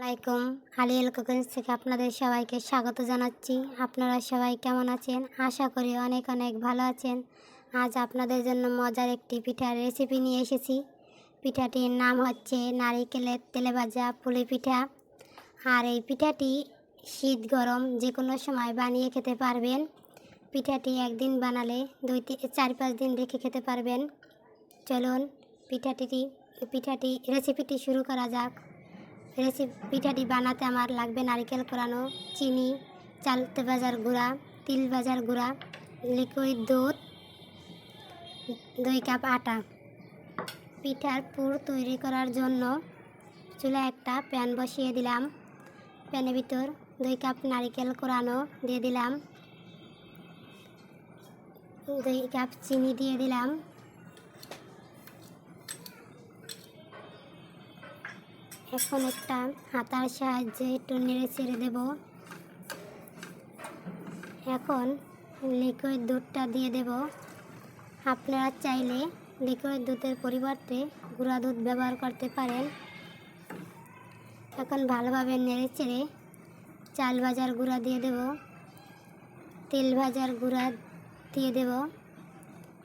আসসালামাইকুম আলিয়াল কুকিংস থেকে আপনাদের সবাইকে স্বাগত জানাচ্ছি। আপনারা সবাই কেমন আছেন? আশা করি অনেক অনেক ভালো আছেন। আজ আপনাদের জন্য মজার একটি পিঠার রেসিপি নিয়ে এসেছি। পিঠাটির নাম হচ্ছে নারিকেলের তেলে ভাজা পুলি পিঠা। আর এই পিঠাটি শীত গরম যে কোনো সময় বানিয়ে খেতে পারবেন। পিঠাটি একদিন বানালে দুই চার পাঁচ দিন রেখে খেতে পারবেন। চলুন পিঠাটি পিঠাটি রেসিপিটি শুরু করা যাক। রেসিপি পিঠাটি বানাতে আমার লাগবে নারকেল কোরানো, চিনি চালতে বাজার গুঁড়া, তিল বাজার গুঁড়া লিকুইড দুধ, দুই কাপ আটা। পিঠার পুর তৈরি করার জন্য চুলা একটা প্যান বসিয়ে দিলাম। প্যানের ভিতর দুই কাপ নারকেল কোরানো দিয়ে দিলাম। দুই কাপ চিনি দিয়ে দিলাম। এখন একটা হাতার সাহায্যে একটু নেড়ে ছেড়ে দেব। এখন লিকুইড দুধটা দিয়ে দেব। আপনারা চাইলে লিকুইড দুধের পরিবর্তে গুঁড়া দুধ ব্যবহার করতে পারেন। এখন ভালোভাবে নেড়ে চেড়ে চাল ভাজার গুঁড়া দিয়ে দেব। তেল ভাজার গুঁড়া দিয়ে দেব।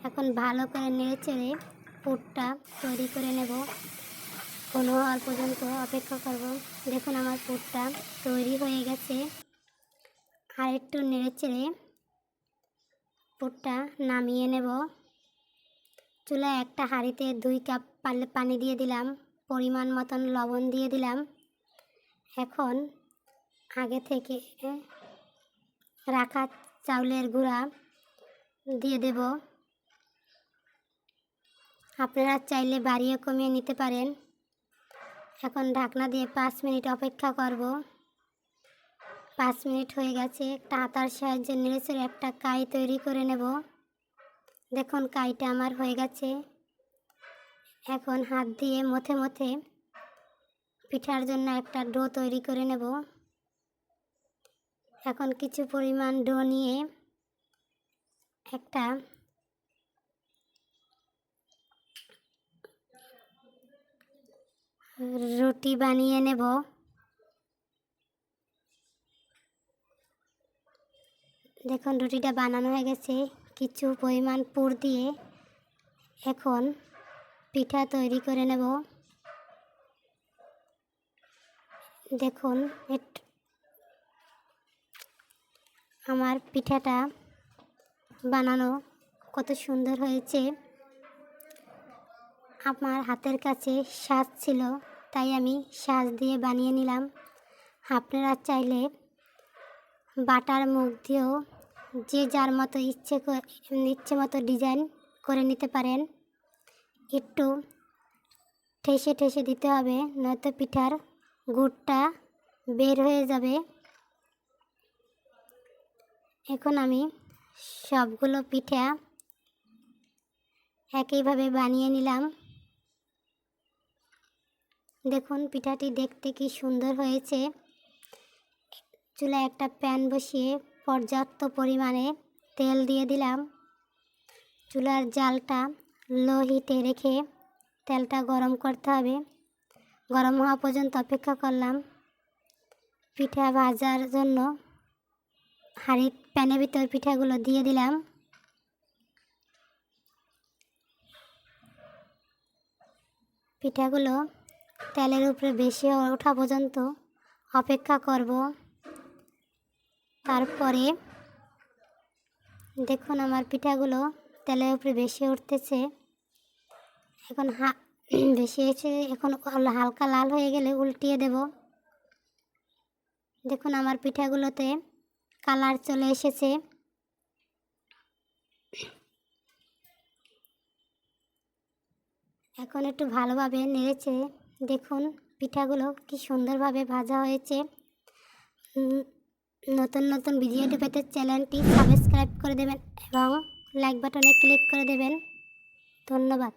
এখন ভালো করে নেড়ে চেড়ে পুরটা তৈরি করে নেব। ঘন হওয়ার পর্যন্ত অপেক্ষা করব। দেখুন আমার পুরটা তৈরি হয়ে গেছে। আর একটু নেড়ে চেড়ে পুরটা নামিয়ে নেব। চুলায় একটা হাঁড়িতে দুই কাপ পানি দিয়ে দিলাম, পরিমাণ মতন লবণ দিয়ে দিলাম। এখন আগে থেকে রাখা চাউলের গুঁড়া দিয়ে দেব। আপনারা চাইলে বাড়িয়ে কমিয়ে নিতে পারেন। এখন ঢাকনা দিয়ে পাঁচ মিনিট অপেক্ষা করব। পাঁচ মিনিট হয়ে গেছে একটা সাহায্যে নেড়েচড়ে একটা কাই তৈরি করে নেব। দেখুন, কাইটা আমার হয়ে গেছে। এখন হাত দিয়ে মথে মথে পিঠার জন্য একটা ডো তৈরি করে নেব। এখন কিছু পরিমাণ ডো নিয়ে একটা রুটি বানিয়ে নেব। দেখুন, রুটিটা বানানো হয়ে গেছে। কিছু পরিমাণ পুর দিয়ে এখন পিঠা তৈরি করে নেব। দেখুন আমার পিঠাটা বানানো কত সুন্দর হয়েছে। আমার হাতের কাছে সাজ ছিল, তাই আমি সাজ দিয়ে বানিয়ে নিলাম। আপনারা চাইলে বাটার মুখ দিয়েও যে যার মতো ইচ্ছে ইচ্ছে মতো ডিজাইন করে নিতে পারেন। একটু ঠেসে ঠেসে দিতে হবে, নয়তো পিঠার গুড়টা বের হয়ে যাবে। এখন আমি সবগুলো পিঠা একইভাবে বানিয়ে নিলাম। দেখুন, পিঠাটি দেখতে কি সুন্দর হয়েছে। চুলায় একটা প্যান বসিয়ে পর্যাপ্ত পরিমাণে তেল দিয়ে দিলাম। চুলার জালটা লো হিটে রেখে তেলটা গরম করতে হবে। গরম হওয়া পর্যন্ত অপেক্ষা করলাম। পিঠা ভাজার জন্য হাঁড়ি প্যানের ভিতর পিঠাগুলো দিয়ে দিলাম। পিঠাগুলো তেলের উপরে বেশি ওঠা পর্যন্ত অপেক্ষা করব। তারপরে দেখুন আমার পিঠাগুলো তেলের উপরে বেশি উঠতেছে। এখন হা, বেশি এসে এখন হালকা লাল হয়ে গেলে উল্টিয়ে দেব। দেখুন আমার পিঠাগুলোতে কালার চলে এসেছে। এখন একটু ভালোভাবে নেড়েছে দেখুন, পিঠাগুলো কি সুন্দরভাবে ভাজা হয়েছে। নতুন নতুন ভিডিওটি পেতে চ্যানেলটি সাবস্ক্রাইব করে দেবেন এবং লাইক বাটনে ক্লিক করে দেবেন। ধন্যবাদ।